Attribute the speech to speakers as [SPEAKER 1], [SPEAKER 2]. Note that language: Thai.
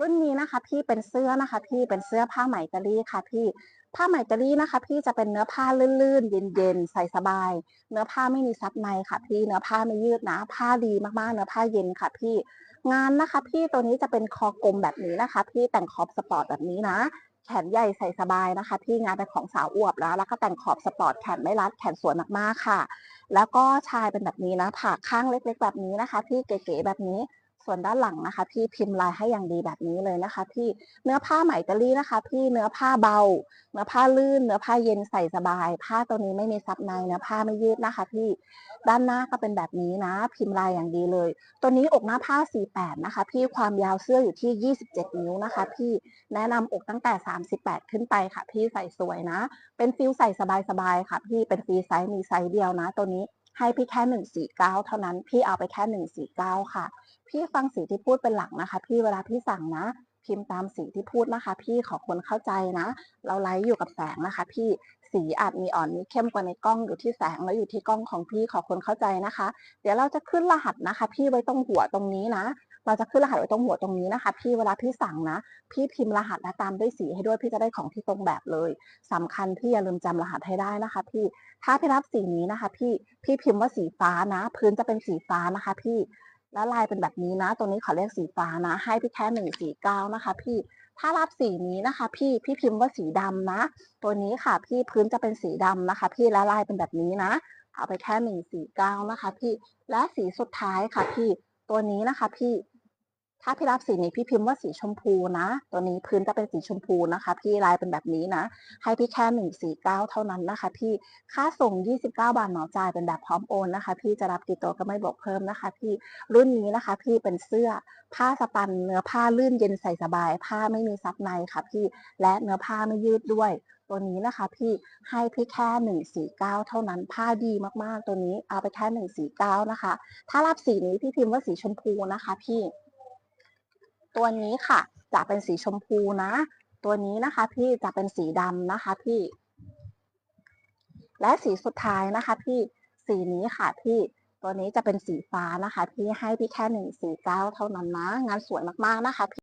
[SPEAKER 1] รุ่นนี้นะคะพี่เป็นเสื้อนะคะ พี่เป็นเสื้อผ้าไหมกะรี่ค่ะ พี่ผ้าไหมกะรี่นะคะ พี่จะเป็นเนื้อผ้าลื่นๆเย็นๆใส่สบาย เนื้อผ้าไม่มีซับในค่ะ พี่เนื้อผ้าไม่ยืดนะ ผ้าดีมากๆ เนื้อผ้าเย็นค่ะ พี่งานนะคะ พี่ตัวนี้จะเป็นคอกลมแบบนี้นะคะ พี่แต่งขอบสปอร์ตแบบนี้นะแขนใหญ่ใส่สบายนะคะ พี่งานเป็นของสาวอวบแล้วแล้วก็แต่งขอบสปอร์ตแขนไม่รัดแขนสวยมากๆค่ะ แล้วก็ชายเป็นแบบนี้นะผ่าข้างเล็ก ๆ แบบนี้นะคะ พี่เก๋ๆแบบนี้ ส่วนด้านหลังนะคะ พี่พิมพ์ลายให้อย่างดีแบบนี้เลยนะคะ พี่เนื้อผ้าไหมตาลีนะคะ พี่เนื้อผ้าเบา เนื้อผ้าลื่น เนื้อผ้าเย็นใส่สบาย ผ้าตัวนี้ไม่มีซับในเนื้อผ้าไม่ยืดนะคะ พี่ด้านหน้าก็เป็นแบบนี้นะ พิมพ์ลายอย่างดีเลย ตัวนี้อกหน้าผ้า 48 นะคะ พี่ความยาวเสื้ออยู่ที่ 27 นิ้วนะคะ พี่แนะนำอกตั้งแต่ 38 ขึ้นไปค่ะ พี่ใส่สวยนะ เป็นฟิลใส่สบายๆค่ะ พี่เป็นฟรีไซส์มีไซส์เดียวนะ ตัวนี้ ให้พี่แค่หนึ่งสี่เท่านั้น พี่เอาไปแค่หนึ่งสี่เก้าค่ะ พี่ฟังสีที่พูดเป็นหลักนะคะ พี่เวลาพี่สั่งนะพิมพ์ตามสีที่พูดนะคะ พี่ขอคนเข้าใจนะ เราไลฟ์อยู่กับแสงนะคะ พี่สีอาจมีอ่อนมีเข้มกว่าในกล้องอยู่ที่แสงแล้วอยู่ที่กล้องของพี่ขอคนเข้าใจนะคะ เดี๋ยวเราจะขึ้นรหัสนะคะ พี่ไว้ตรงหัวตรงนี้นะ เราจะขึ้นรหัสไว้ตรงหัวตรงนี้นะคะ พี่เวลาพี่สั่งนะ พี่พิมพ์รหัสและตามด้วยสีให้ด้วยพี่จะได้ของที่ตรงแบบเลยสำคัญพี่อย่าลืมจำรหัสให้ได้นะคะ พี่ถ้าพี่รับสีนี้นะคะ พี่พี่พิมพ์ว่าสีฟ้านะ พื้นจะเป็นสีฟ้านะคะ พี่แล้วลายเป็นแบบนี้นะ ตัวนี้ขอเรียกสีฟ้านะ ให้พี่แค่หนึ่งสีเก้านะคะ พี่ถ้ารับสีนี้นะคะ พี่พี่พิมพ์ว่าสีดำนะ ตัวนี้ค่ะ พี่พื้นจะเป็นสีดำนะคะ พี่และลายเป็นแบบนี้นะเอาไปแค่หนึ่งสีเก้านะคะ พี่และสีสุดท้ายค่ะ พี่ตัวนี้นะคะ พี่ ถ้าพี่รับสีนี้พี่พิมพ์ว่าสีชมพูนะ ตัวนี้พื้นจะเป็นสีชมพูนะคะ พี่ลายเป็นแบบนี้นะ ให้พี่แค่หนึ่งสี่เก้าเท่านั้นนะคะ พี่ค่าส่ง29บเก้าบาทเหมาจ่ายเป็นแบบพร้อมโอนนะคะ พี่จะรับกี่ตัวก็ไม่บวกเพิ่มนะคะ พี่รุ่นนี้นะคะ พี่เป็นเสื้อผ้าสปันเนื้อผ้าลื่นเย็นใส่สบาย ผ้าไม่มีซับในค่ะ พี่และเนื้อผ้าไม่ยืดด้วยตัวนี้นะคะพี่ให้พี่แค่ 149 เท่านั้นผ้าดีมากๆ ตัวนี้เอาไปแค่ 149 นะคะ ถ้ารับสีนี้พี่พิมพ์ว่าสีชมพูนะคะพี่ ตัวนี้ค่ะ จะเป็นสีชมพูนะ ตัวนี้นะคะพี่จะเป็นสีดำนะคะพี่ และสีสุดท้ายนะคะ พี่สีนี้ค่ะพี่ตัวนี้จะเป็นสีฟ้านะคะ พี่ให้พี่แค่หนึ่งสีเก้าเท่านั้นนะ งานสวยมากๆนะคะพี่